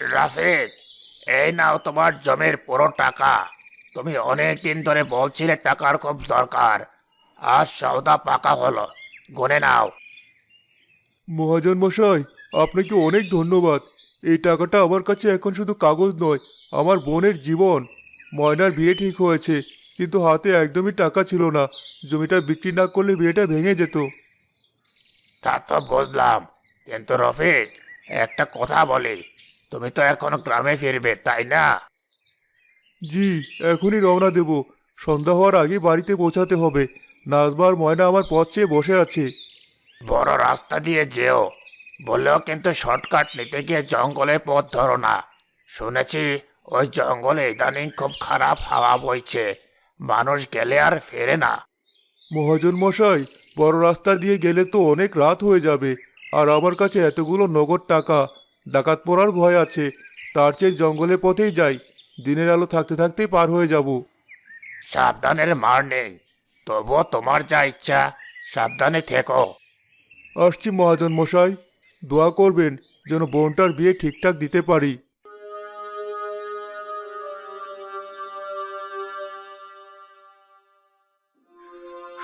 রাফিক এই নাও তোমার জমির পুরো টাকা। তুমি অনেক দিন ধরে বলছিলে টাকার খুব দরকার। আর সৌদা পাকা হলো গুনে নাও। মহাজন মশাই আপনাকে অনেক ধন্যবাদ। এই টাকাটা আমার কাছে এখন শুধু কাগজ নয় আমার বোনের জীবন। ময়নার বিয়ে ঠিক হয়েছে কিন্তু হাতে একদমই টাকা ছিল না। জমিটা বিক্রি না করলে বিয়েটা ভেঙে যেত। তা তো বুঝলাম কিন্তু রফিক একটা কথা বলি। তুমি তো এখন গ্রামে ফিরবে তাই না? জি এখনই রওনা দেব। সন্ধ্যা হওয়ার আগে বাড়িতে পৌঁছাতে হবে। নাজবার ময়না আমার পথ চেয়ে বসে আছে। বড় রাস্তা দিয়ে যেও। বললেও কিন্তু শর্টকাট নিতে গিয়ে জঙ্গলের পথ ধরো না। শুনেছি ওই জঙ্গলে ইদানিং খুব খারাপ হাওয়া বইছে। মানুষ গেলে আর ফেরে না। মহাজন মশাই বড় রাস্তা দিয়ে গেলে তো অনেক রাত হয়ে যাবে। আর আমার কাছে এতগুলো নগদ টাকা ডাকাত পড়ার ভয় আছে। তার চেয়ে জঙ্গলের পথেই যাই। দিনের আলো থাকতে থাকতেই পার হয়ে যাব। সাবধানের মার নেই। তবুও তোমার যা ইচ্ছা সাবধানে থেকো। আসছি মহাজন মশাই। দোয়া করবেন যেন বোনটার বিয়ে ঠিকঠাক দিতে পারি।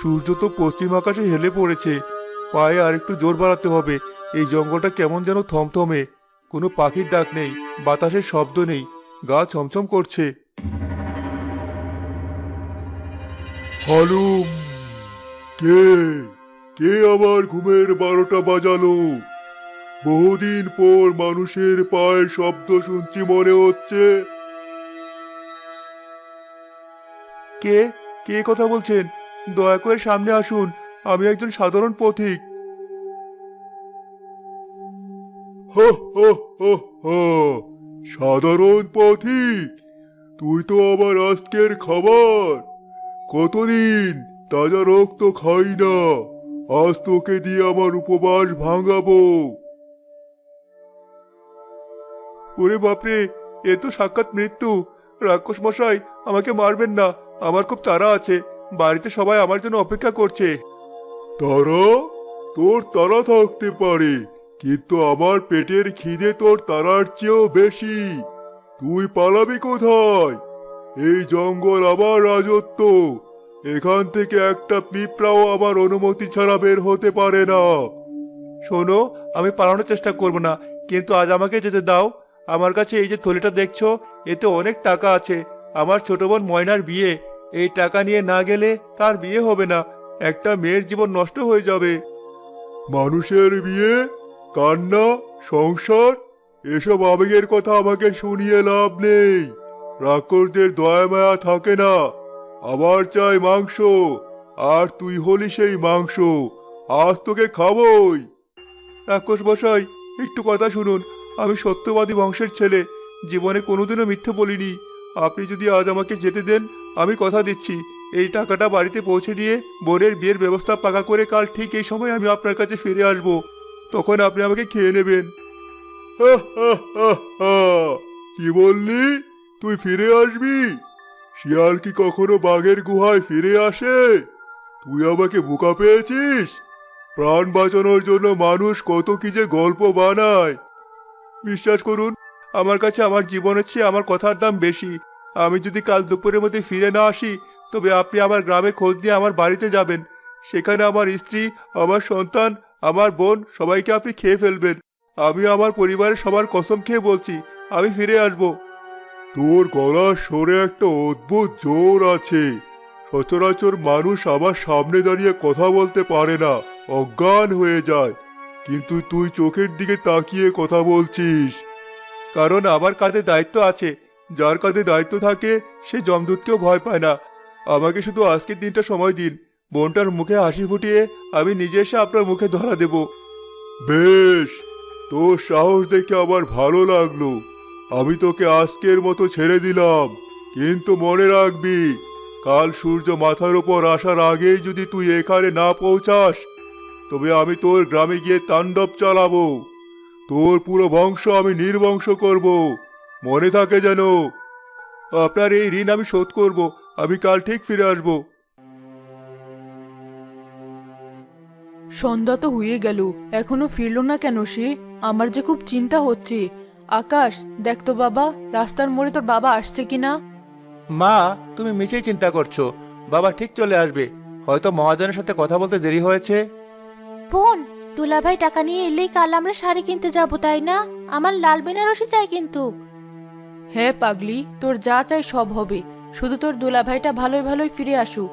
সূর্য তো পশ্চিম আকাশে হেলে পড়েছে। পায়ে আর একটু জোর বাড়াতে হবে। এই জঙ্গলটা কেমন যেন থমথমে। কোনো পাখির ডাক নেই, বাতাসের শব্দ নেই, গা ছমছম করছে। হালুম, কে? কে আবার ঘুমের বারোটা বাজালো? বহুদিন পর মানুষের পায়ের শব্দ শুনছি মনে হচ্ছে। কে? কে কথা বলছেন? দয়া করে সামনে আসুন, আমি একজন সাধারণ পথিক। হো হো হো হো। সাধারণ পথিক তুই তো আবার আজকের খাবার। কতদিন তাজা রক্ত খাই না, আজ তোকে দিয়ে আমার উপবাস ভাঙাবো। ওরে বাপরে এ তো সাক্ষাৎ মৃত্যু। রাক্ষস মশাই, আমাকে মারবেন না, আমার খুব তাড়া আছে। বাড়িতে সবাই আমার জন্য অপেক্ষা করছে। তারা? তোর তারা থাকতে পারে। কিন্তু আমার পেটের খিদে তোর তারার চেয়েও বেশি। তুই পালাবি কোথায়? এই জঙ্গল আমার রাজত্ব। এখান থেকে একটা পিঁপড়াও আমার অনুমতি ছাড়া বের হতে পারে না। শোনো আমি পালানোর চেষ্টা করব না কিন্তু আজ আমাকে যেতে দাও। আমার কাছে এই যে থলিটা দেখছ এতে অনেক টাকা আছে। আমার ছোট বোন ময়নার বিয়ে। এই টাকা নিয়ে না গেলে তার বিয়ে হবে না। একটা মেয়ের জীবন নষ্ট হয়ে যাবে। মানুষের বিয়ে? কান্না, সংসার, এসব আবেগের কথা আমাকে শুনিয়ে লাভ নেই। রাক্ষসদের দয়া মায়া থাকে না। আমার চাই মাংস, আর তুই হলি সেই মাংস। আজ তোকে খাবই। রাক্ষস বসাই একটু কথা শুনুন। আমি সত্যবাদী বংশের ছেলে। জীবনে কোনোদিনও মিথ্যে বলিনি। আপনি যদি আজ আমাকে যেতে দেন, আমি কথা দিচ্ছি। এই টাকাটা বাড়িতে পৌঁছে দিয়ে বোনের বিয়ের ব্যবস্থা পাকা করে কাল ঠিক এই সময় আমি আপনার কাছে ফিরে আসব। তখন আপনি আমাকে খেয়ে নেবেন। কি বললি? তুই ফিরে আসবি? শিয়াল কি কখনো বাঘের গুহায় ফিরে আসে? তুই আমাকে বোকা পেয়েছিস? প্রাণ বাঁচানোর জন্য মানুষ কত কি যে গল্প বানায়। বিশ্বাস করুন, আমার কাছে আমার জীবনের চেয়ে আমার কথার দাম বেশি। আমি যদি কাল দুপুরের মধ্যে ফিরে না আসি, তবে আপনি আমার গ্রামে খোঁজ নিয়ে আমার বাড়িতে যাবেন। সেখানে আমার স্ত্রী, আমার সন্তান আমার বোন, সবাইকে আপনি খেয়ে ফেলবেন। আমি আমার পরিবারের সবার কসম খেয়ে বলছি, আমি ফিরে আসব। তোর গলার সরে একটা অদ্ভুত জোর আছে। সচরাচর মানুষ আমার সামনে দাঁড়িয়ে কথা বলতে পারে না, অজ্ঞান হয়ে যায়। কিন্তু তুই চোখের দিকে তাকিয়ে কথা বলছিস। কারণ আমার কাঁধে দায়িত্ব আছে। যার কাঁধে দায়িত্ব থাকে, সে জমদূতকেও ভয় পায় না। আমাকে শুধু আজকের দিনটা সময় দিন। বোনটার মুখে হাসি ফুটিয়ে আমি নিজে এসে আপনার মুখে ধরা দেব। বেশ, তোর সাহস দেখে আমার ভালো লাগল। আমি তোকে আজকের মতো ছেড়ে দিলাম, কিন্তু মনে রাখবি, কাল সূর্য মাথার উপর আসার আগেই যদি তুই এখানে না পৌঁছাস, তবে আমি তোর গ্রামে গিয়ে তাণ্ডব চালাবো। তোর পুরো বংশ আমি নির্বংশ করব। মনে থাকে যেন, আপনার এই ঋণ আমি শোধ করব, আমি কাল ঠিক ফিরে আসব। সন্ধ্যা তো হয়ে গেল এখনও ফিরলো না কেন সে? আমার যে খুব চিন্তা হচ্ছে। আকাশ দেখ তো বাবা রাস্তার মোড়ে তোর বাবা আসছে কিনা? মা তুমি মিছেই চিন্তা করছ। বাবা ঠিক চলে আসবে। হয়তো মহাজনের সাথে কথা বলতে দেরি হয়েছে। বোন দুলাভাই টাকা নিয়ে এলেই কাল আমরা শাড়ি কিনতে যাব তাই না? আমার লাল বেনারসি চাই কিন্তু। হ্যাঁ পাগলি তোর যা চাই সব হবে। শুধু তোর দুলাভাইটা ভালোই ভালোই ফিরে আসুক।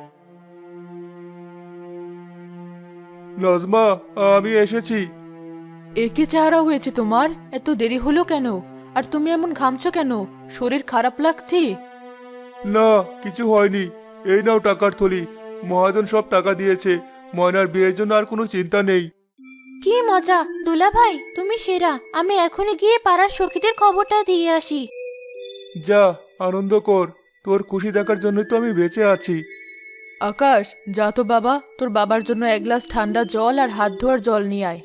নজমা আমি এসেছি। একে চেহারা হয়েছে তোমার? এত দেরি হলো কেন? আর তুমি এমন ঘামছো কেন? শরীর খারাপ লাগছে? না কিছু হয়নি। এই নাও টাকার থলি। মহাজন সব টাকা দিয়েছে। ময়নার বিয়ের জন্য আর কোনো চিন্তা নেই। কি মজা! দুলা ভাই তুমি সেরা। আমি এখনই গিয়ে পাড়ার সখীদের খবরটা দিয়ে আসি। যা আনন্দ কর। তোর খুশি দেখার জন্যই তো আমি বেঁচে আছি। আকাশ যা তো বাবা তোর বাবার জন্য এক গ্লাস ঠান্ডা জল আর হাত ধোয়ার জল নিয়ে আয়।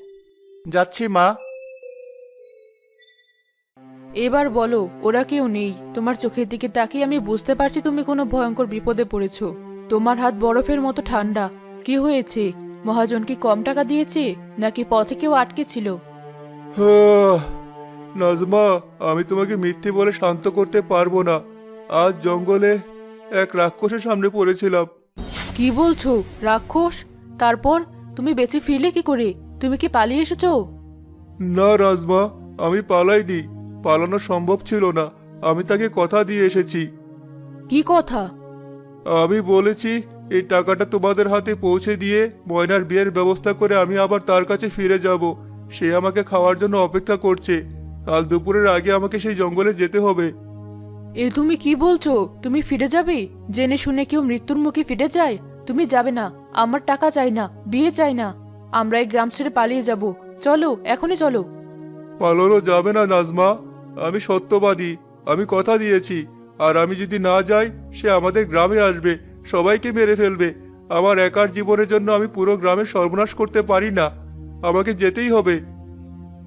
যাচ্ছি মা। এবার বলো ওরা কেউ নেই। তোমার চোখের দিকে তাকিয়ে আমি বুঝতে পারছি তুমি কোনো ভয়ঙ্কর বিপদে পড়েছো। তোমার হাত বরফের মতো ঠান্ডা। কি হয়েছে? মহাজন কি কম টাকা দিয়েছে নাকি পথে কেউ আটকে ছিল? নাজমা আমি তোমাকে মিথ্যে বলে শান্ত করতে পারব না। আজ জঙ্গলে এক রাক্ষসের সামনে পড়েছিলাম। কি বলছো রাক্ষস? তারপর তুমি বেঁচে ফিরলে কি করে? তুমি কি পালিয়ে এসেছ? না রাজমা আমি পালাইনি। পালানো সম্ভব ছিল না। আমি তাকে কথা দিয়ে এসেছি। কি কথা? আমি বলেছি এই টাকাটা তোমাদের হাতে পৌঁছে দিয়ে ময়নার বিয়ের ব্যবস্থা করে আমি আবার তার কাছে ফিরে যাব। সে আমাকে খাওয়ার জন্য অপেক্ষা করছে। কাল দুপুরের আগে আমাকে সেই জঙ্গলে যেতে হবে। এ তুমি কি বলছো? তুমি ফিরে যাবে? জেনে শুনে কেউ মৃত্যুর মুখে ফিরে যায়? তুমি যাবে না। আমার টাকা চাই না, বিয়ে চাই না। আমরা এই গ্রাম ছেড়ে পালিয়ে যাব। চলো, এখনই চলো। পালানো যাবে না নাজমা। আমি সত্যবাদী। আমি কথা দিয়েছি। আর আমি যদি না যাই, সে আমাদের গ্রামে আসবে। সবাইকে মেরে ফেলবে। আমার একার জীবনের জন্য আমি পুরো গ্রামের সর্বনাশ করতে পারি না। আমাকে যেতেই হবে।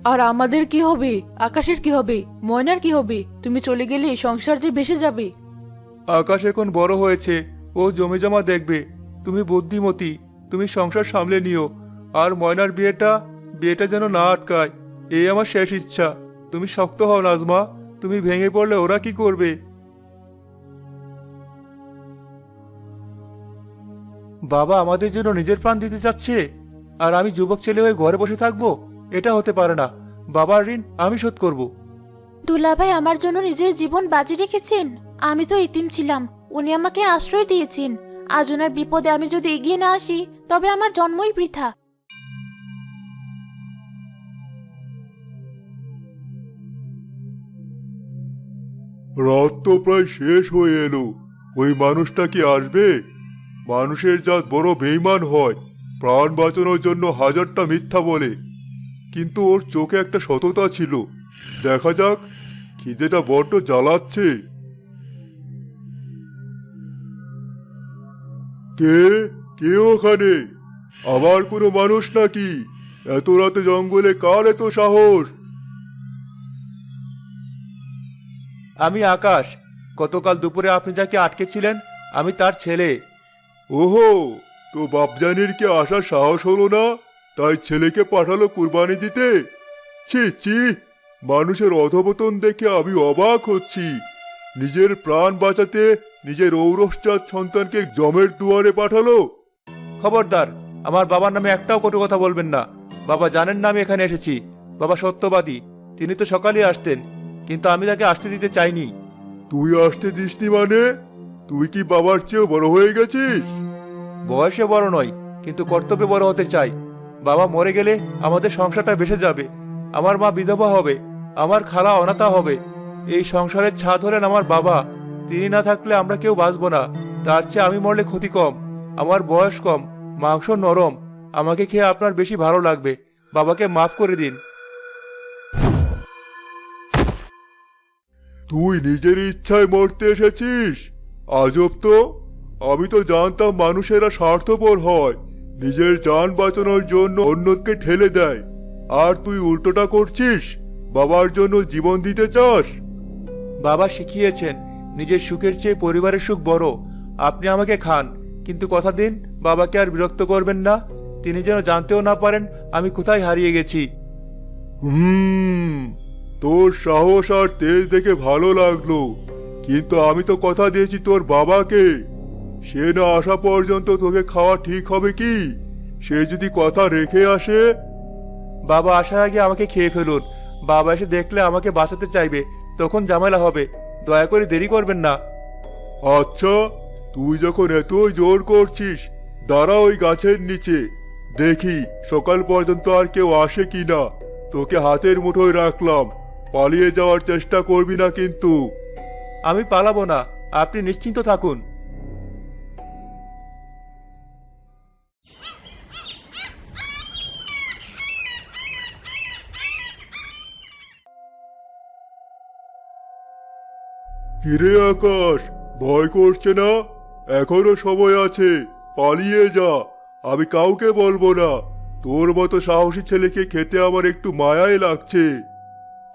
আর আমাদের কি হবে? আকাশের কি হবে? ময়নার কি হবে? তুমি চলে গেলে সংসার যে ভেসে যাবে। আকাশ এখন বড় হয়েছে। ও জমি জমা দেখবে। তুমি বুদ্ধিমতী। তুমি সংসার সামলে নিও। আর ময়নার বিয়েটা বিয়েটা যেন না আটকায় এই আমার শেষ ইচ্ছা। তুমি শক্ত হও নাজমা। তুমি ভেঙে পড়লে ওরা কি করবে? বাবা আমাদের জন্য নিজের প্রাণ দিতে চাচ্ছে? আর আমি যুবক ছেলে হয়ে ঘরে বসে থাকব? এটা হতে পারে না। বাবার ঋণ আমি শোধ করব। দুলাভাই আমার জন্য নিজের জীবন বাজি রেখেছেন। আমি তো ইতিম ছিলাম। উনি আমাকে আশ্রয় দিয়েছেন। আজ ওনার বিপদে আমি যদি এগিয়ে না আসি তবে আমার জন্মই বৃথা। রাত তো প্রায় শেষ হয়ে এলো। ওই মানুষটা কি আসবে? মানুষের জাত বড় বেইমান হয়। প্রাণ বাঁচানোর জন্য হাজারটা মিথ্যা বলে। কিন্তু ওর চোখে একটা সততা ছিল। দেখা যাক খিদেটা বড্ড জ্বালাচ্ছে। কে? কে ওখানে? আবার কোনো মানুষ নাকি? এত রাতে জঙ্গলে কার এত সাহস? আমি আকাশ। গতকাল দুপুরে আপনি যাকে আটকেছিলেন আমি তার ছেলে। ওহো তো বাপজানির কি আসার সাহস হলো না? তাই ছেলেকে পাঠালো কুরবানি দিতে? ছি ছি মানুষের অধপতন দেখে আমি অবাক হচ্ছি। নিজের প্রাণ বাঁচাতে নিজের ঔরসজাত সন্তানকে জমের দুয়ারে পাঠালো? খবরদার আমার বাবার নামে একটাও কটু কথা বলবেন না। বাবা জানেন না আমি এখানে এসেছি। বাবা সত্যবাদী তিনি তো সকালে আসতেন কিন্তু আমি তাকে আসতে দিতে চাইনি। তুই আসতে দিসনি মানে? তুই কি বাবার চেয়েও বড় হয়ে গেছিস? বয়সে বড় নয় কিন্তু কর্তব্যে বড় হতে চাই। বাবা মরে গেলে আমাদের সংসারটা বেসে যাবে। আমার মা বিধবা হবে, আমার খালা অনাথা হবে। এই সংসারের ছাদ হলেন আমার বাবা। তিনি না থাকলে আমরা কেউ বাঁচবো না। তার চেয়ে আমি মরলে ক্ষতি কম, আমার বয়স কম, মাংস নরম। আমাকে খেয়ে আপনার বেশি ভালো লাগবে। বাবাকে মাফ করে দিন। তুই নিজের ইচ্ছায় মরতে এসেছিস? আজব তো। আমি তো জানতাম মানুষেরা স্বার্থপর হয়। নিজের যান বাঁচানোর জন্য অন্যকে ঠেলে দেয়। আর তুই উল্টোটা করছিস? বাবার জন্য জীবন দিতে চাস? বাবা শিখিয়েছেন নিজের সুখের চেয়ে পরিবারের সুখ বড়। আপনি আমাকে খান কিন্তু কথা দিন বাবাকে আর বিরক্ত করবেন না। তিনি যেন জানতেও না পারেন আমি কোথায় হারিয়ে গেছি। হুম তোর সাহস আর তেজ দেখে ভালো লাগল। কিন্তু আমি তো কথা দিয়েছি তোর বাবাকে। সে না আসা পর্যন্ত তোকে খাওয়া ঠিক হবে কি? সে যদি কথা রেখে আসে? বাবা আসার আগে আমাকে খেয়ে ফেলুন। বাবা এসে দেখলে আমাকে বাঁচাতে চাইবে। তখন ঝামেলা হবে। দয়া করে দেরি করবেন না। আচ্ছা তুই যখন এতই জোর করছিস, দাঁড়া ওই গাছের নিচে। দেখি, সকাল পর্যন্ত আর কেউ আসে কি না তোকে হাতের মুঠোয় রাখলাম। পালিয়ে যাওয়ার চেষ্টা করবি না কিন্তু। আমি পালাবো না। আপনি নিশ্চিন্ত থাকুন। কিরে আকাশ ভয় করছে না? এখনও সময় আছে পালিয়ে যা। আমি কাউকে বলব না। তোর মতো সাহসী ছেলেকে খেতে আমার একটু মায়াই লাগছে।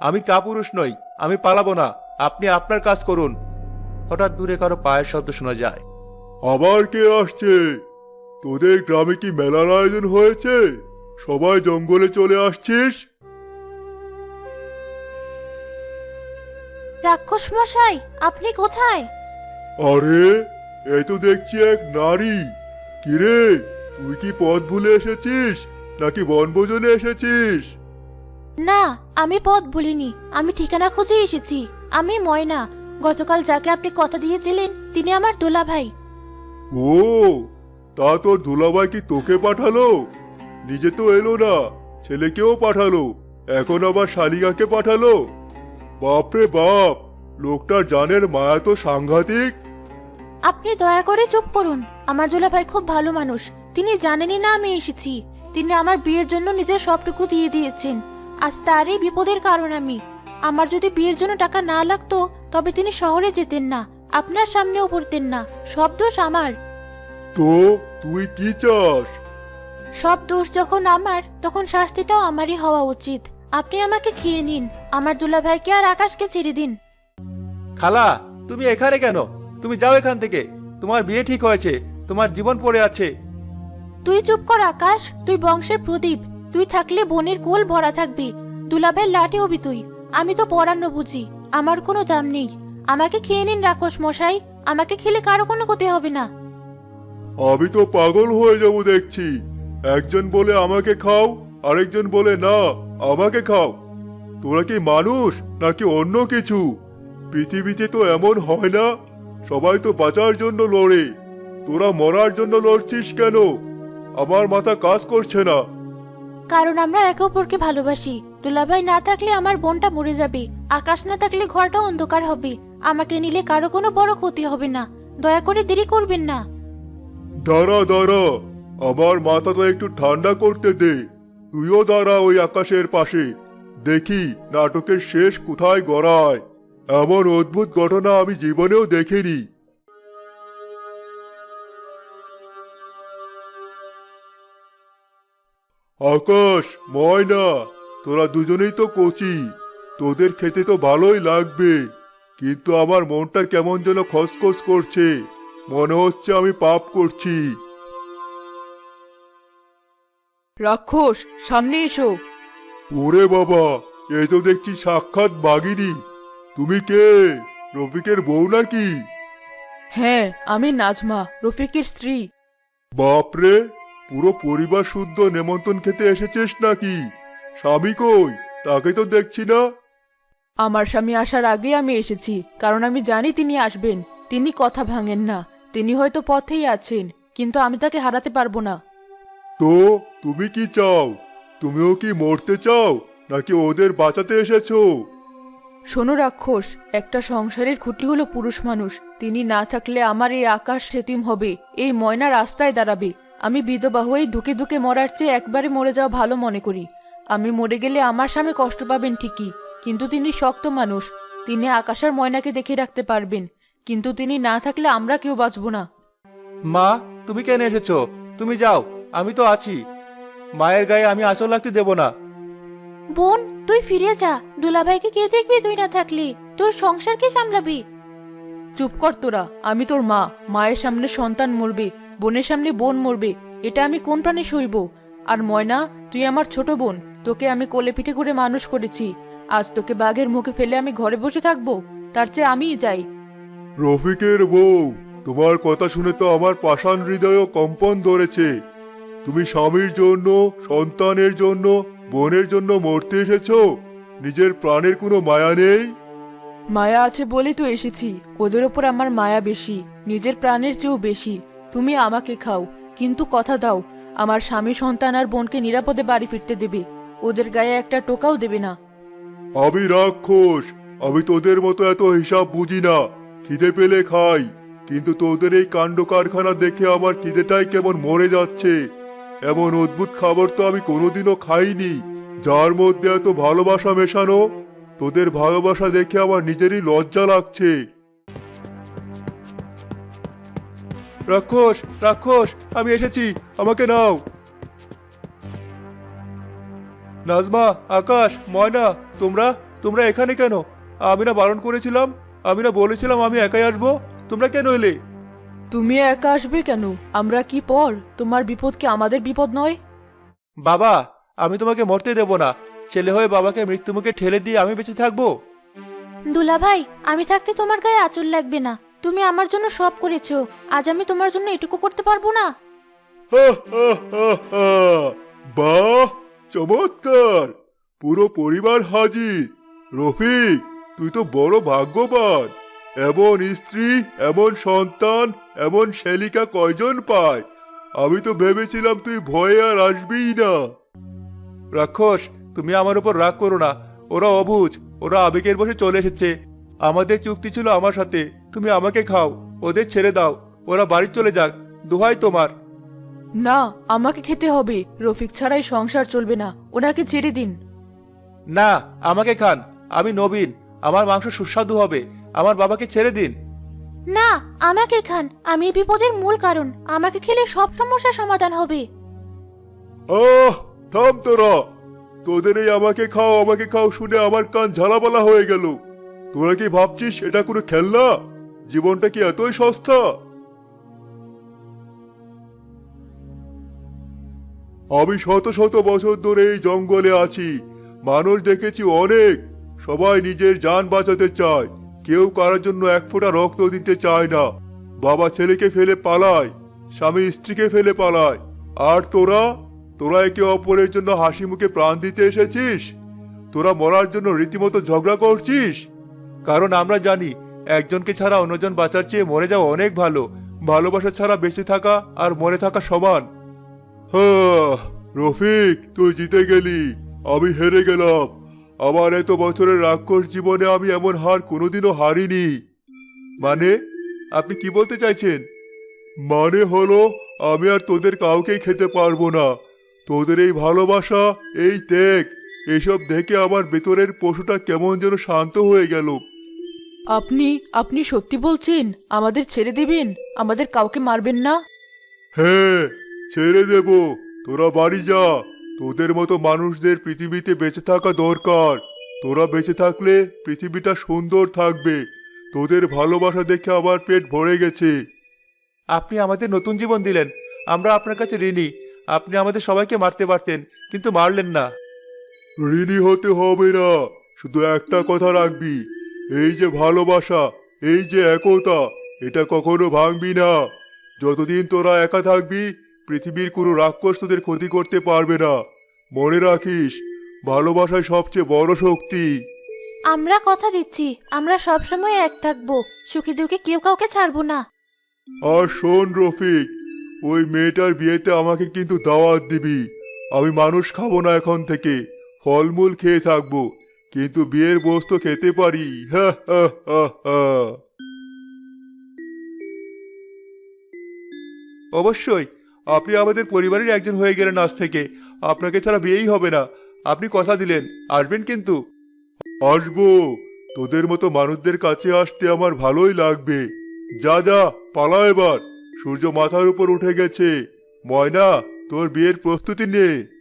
আমি কাপুরুষ নই আমি পালাবো না। আপনি আপনার কাজ করুন। হঠাৎ দূরে কারও পায়ের শব্দ শোনা যায়। আবার কে আসছে? তোদের গ্রামে কি মেলার আয়োজন হয়েছে? সবাই জঙ্গলে চলে আসছিস? রাক্ষস মশাই আপনি কোথায়? আরে এই তো দেখছি এক নারী। কিরে তুই কি পথ ভুলে এসেছিস? নাকি বনভোজনে এসেছিস? না আমি পথ ভুলিনি। আমি ঠিকানা খুঁজে এসেছি। আমি ময়না। গতকাল যাকে আপনি কথা দিয়েছিলেন তিনি আমার দোলা ভাই ও তা তোর দুলাভাই কি তোকে পাঠালো? নিজে তো এলো না ছেলেকেও পাঠালো। এখন আবার শালিকাকে পাঠালো? বাপরে বাপ লোকটার জানের মায়া তো সাংঘাতিক। আপনি দয়া করে চুপ করুন। আমার দোলা ভাই খুব ভালো মানুষ। তিনি জানেনই না আমি এসেছি। তিনি আমার বিয়ের জন্য নিজের সবটুকু দিয়ে দিয়েছেন। আজ তারই বিপদের কারণ আমি। আমার যদি বিয়ের জন্য টাকা না লাগতো তবে তিনি শহরে যেতেন না। আপনার সামনেও পড়তেন না। সব দোষ আমার। তো তুই কি চাস? সব দোষ যখন আমার তখন শাস্তিটাও আমারই হওয়া উচিত। আপনি আমাকে খেয়ে নিন। আমার দুলা ভাইকে আর আকাশকে ছেড়ে দিন। খালা তুমি এখানে কেন? তুমি যাও এখান থেকে। তোমার বিয়ে ঠিক হয়েছে। তোমার জীবন পড়ে আছে। তুই চুপ কর আকাশ। তুই বংশের প্রদীপ। তুই থাকলে বনের কোল ভরা থাকবি। দুলাভের লাঠি হবি তুই। আমি তো পরান্ন বুঝি। আমার কোনো দাম নেই। আমাকে খেয়ে নিন রাক্ষস মশাই। আমাকে খেলে কারও কোনো ক্ষতি হবে না। আমি তো পাগল হয়ে যাব দেখছি। একজন বলে আমাকে খাও আরেকজন বলে না। আমাকে খাও। তোরা কি মানুষ নাকি অন্য কিছু? পৃথিবীতে তো এমন হয় না সবাই তো বাঁচার জন্য লড়ে। তোরা মরার জন্য লড়ছিস কেন? আমার মাথা কাজ করছে না। কারণ আমরা একে অপরকে ভালোবাসি। দুলাভাই না থাকলে আমার বোনটা মরে যাবে। আকাশ না থাকলে ঘরটা অন্ধকার হবে। আমাকে নিলে কারও কোনো বড় ক্ষতি হবে না। দয়া করে দেরি করবেন না। দাঁড়া দাঁড়া। আমার মাথাটা একটু ঠান্ডা করতে দে। তুইও দাঁড়া ওই আকাশের পাশে। দেখি নাটকের শেষ কোথায় গড়ায়। এমন অদ্ভুত ঘটনা আমি জীবনেও দেখিনি। আকাশ, ময়না, তোরা দুজনেই তো কচি। তোদের খেতে তো ভালোই লাগবে। কিন্তু আমার মনটা কেমন যেন খসখস করছে। মনে হচ্ছে আমি পাপ করছি। রাক্ষস সামনে এসো। ওরে বাবা এই তো দেখছি সাক্ষাৎ বাগিনী। তুমি কে? রফিকের বউ নাকি? হ্যাঁ আমি নাজমা রফিকের স্ত্রী। বাপরে পুরো পরিবার শুদ্ধ নেমন্তন খেতে এসেছিস নাকি? স্বামী কই? তাকে তো দেখছি না। আমার স্বামী আসার আগে আমি এসেছি কারণ আমি জানি তিনি আসবেন। তিনি কথা ভাঙেন না তিনি হয়তো পথেই আছেন কিন্তু আমি তাকে হারাতে পারব না। তো তুমি কি চাও? তুমিও কি মরতে চাও? নাকি ওদের বাঁচাতে এসেছ? শোনো রাক্ষস একটা সংসারের খুঁটি হলো পুরুষ মানুষ। তিনি না থাকলে আমার এই আকাশ সেতিম হবে এই ময়না রাস্তায় দাঁড়াবে। আমি বিধবা হয়েই ধুকে ধুকে মরার চেয়ে একবারে মরে যাওয়া ভালো মনে করি। আমি মরে গেলে আমার স্বামী কষ্ট পাবেন ঠিকই কিন্তু তিনি শক্ত মানুষ। তিনি আকাশের ময়নাকে দেখে রাখতে পারবেন কিন্তু তিনি না থাকলে আমরা কেউ বাঁচব না। মা তুমি কেন এসেছ? তুমি যাও। আমি তো আছি। মায়ের গায়ে আমি আঁচল রাখতে দেব না। বোন তুই ফিরে যা। দুলাভাইকে কে দেখবি তুই না থাকলি? তোর সংসার কে সামলাবি? চুপ কর তোরা। আমি তোর মা। মায়ের সামনে সন্তান মরবে বোনের সামনে বোন মরবে। এটা আমি কোন প্রাণে সইব? আর ময়না তুই আমার ছোট বোন। তোকে আমি কোলে পিঠে করে মানুষ করেছি। আজ তোকে বাঘের মুখে ফেলে আমি ঘরে বসে থাকব। তার চেয়ে আমিই যাই। রফিকের বউ তোমার কথা শুনে তো আমার পাষাণ হৃদয় কম্পন ধরেছে। তুমি স্বামীর জন্য সন্তানের জন্য বোনের জন্য মরতে এসেছ? নিজের প্রাণের কোনো মায়া নেই? মায়া আছে বলেই তো এসেছি। ওদের ওপর আমার মায়া বেশি নিজের প্রাণের চেয়েও বেশি। তুমি আমাকে খাও কিন্তু কথা দাও আমার স্বামী সন্তান আর বোনকে নিরাপদে বাড়ি ফিরতে দেবে। ওদের গায়ে একটা টোকাও দেবে না। আমি রাক্ষস আমি তোদের মতো এত হিসাব বুঝি না। খিদে পেলে খাই কিন্তু তোদের এই কাণ্ড কারখানা দেখে আমার খিদেটাই কেমন মরে যাচ্ছে। এমন অদ্ভুত খাবার তো আমি কোনোদিনও খাইনি। যার মধ্যে এত ভালোবাসা মেশানো, তোদের ভালোবাসা দেখে আমার নিজেরই লজ্জা লাগছে। রাক্ষস রাক্ষস, আমি এসেছি, আমাকে নাও। নাজমা, আকাশ, ময়না, তোমরা তোমরা এখানে কেন? আমি না বারণ করেছিলাম, আমি না বলেছিলাম আমি একাই আসব, তোমরা কেন এলে? তুমি একা আসবে কেন? আমরা কি পর? তোমার বিপদ কি আমাদের বিপদ নয়? বাবা আমি তোমাকে মরতে দেব না। ছেলে হয়ে বাবাকে মৃত্যুমুখে ঠেলে দিয়ে আমি বেঁচে থাকব? দুলা ভাই আমি থাকতে তোমার গায়ে আঁচল লাগবে না। তুমি আমার জন্য সব করেছ। আজ আমি তোমার জন্য এটুকু করতে পারব না। হা, হা, হা, হা। বাহ চমৎকার। পুরো পরিবার হাজির। রফিক তুই তো বড় ভাগ্যবান। এমন স্ত্রী এমন সন্তান এমন শ্যালিকা কয়জন পায়? আমি তো ভেবেছিলাম তুই ভয়ে আর আসবিই না। রাক্ষস তুমি আমার উপর রাগ করো না। ওরা অবুঝ ওরা আবেগের বসে চলে এসেছে। আমাদের চুক্তি ছিল আমার সাথে। তুমি আমাকে খাও ওদের ছেড়ে দাও। ওরা বাড়ি চলে যাক দোহাই তোমার। না আমাকে খেতে হবে। রফিক ছাড়াই সংসার চলবে না। ওনাকে ছেড়ে দিন। না আমাকে খান। আমি নবীন। আমার মাংস সুস্বাদু হবে। আমার বাবাকে ছেড়ে দিন। না আমাকে খান। আমি এই বিপদের মূল কারণ। আমাকে খেলে সব সমস্যার সমাধান হবে। আহ থাম তোরা। তোদের এই আমাকে খাও আমাকে খাও শুনে আমার কান ঝালাপালা হয়ে গেল। তোরা কি ভাবছিস এটা কোনো খেলনা? জীবনটা কি এতই সস্তা? আমি শত শত বছর ধরে এই জঙ্গলে আছি। মানুষ দেখেছি অনেক। সবাই নিজের যান বাঁচাতে চায়। কেউ কারোর জন্য এক ফোঁটা রক্ত দিতে চায় না। বাবা ছেলেকে ফেলে পালায়, স্বামী স্ত্রীকে ফেলে পালায়। আর তোরা? তোরা একে অপরের জন্য হাসি মুখে প্রাণ দিতে এসেছিস? তোরা মরার জন্য রীতিমতো ঝগড়া করছিস? কারণ আমরা জানি, একজনকে ছাড়া অন্যজন বাঁচার চেয়ে মরে যাওয়া অনেক ভালো। ভালোবাসা ছাড়া বেঁচে থাকা আর মরে থাকা সমান। হ্যাঁ রফিক, তুই জিতে গেলি। আমি হেরে গেলাম। আমার এত বছরের রাক্ষস জীবনে আমি এমন হার কোনোদিনও হারিনি। মানে? আপনি কি বলতে চাইছেন? মানে হলো আমি আর তোদের কাউকেই খেতে পারব না। তোদের এই ভালোবাসা এই ত্যাগ এসব দেখে আমার ভেতরের পশুটা কেমন যেন শান্ত হয়ে গেল। আপনি আপনি সত্যি বলছেন আমাদের ছেড়ে দেবেন? আমাদের কাউকে মারবেন না? হ্যাঁ ছেড়ে দেব। তোরা বাড়ি যা। তোদের মতো মানুষদের পৃথিবীতে বেঁচে থাকা দরকার। তোরা বেঁচে থাকলে পৃথিবীটা সুন্দর থাকবে। তোদের ভালোবাসা দেখে আমার পেট ভরে গেছে। আপনি আমাদের নতুন জীবন দিলেন। আমরা আপনার কাছে ঋণী। আপনি আমাদের সবাইকে মারতে পারতেন কিন্তু মারলেন না। ঋণী হতে হবে না। শুধু একটা কথা রাখবি। এই যে ভালোবাসা এই যে একতা এটা কখনো ভাঙবি না। যতদিন তোরা একা থাকবি পৃথিবীর কোনো রাক্ষস তোদের ক্ষতি করতে পারবে না। মনে রাখিস ভালোবাসাই সবচেয়ে বড় শক্তি। আমরা কথা দিচ্ছি আমরা সব সময় এক থাকব সুখে দুঃখে কেউ কাউকে ছাড়বো না। আর শোন রফিক ওই মেয়েটার বিয়েতে আমাকে কিন্তু দাওয়াত দিবি। আমি মানুষ খাব না এখন থেকে ফলমূল খেয়ে থাকব কিন্তু বিয়ের বস্তু খেতে পারি। হা হা হা হা। অবশ্যই আপনি আমাদের পরিবারের একজন হয়ে গেলেন আজ থেকে। আপনাকে ছাড়া বিয়েই হবে না। আপনি কথা দিলেন। আসবেন কিন্তু। আসব। তোদের মতো মানুষদের কাছে আসতে আমার ভালোই লাগবে। যা যা, পালা এবার। সূর্য মাথার উপর উঠে গেছে। ময়না, তোর বিয়ের প্রস্তুতি নে।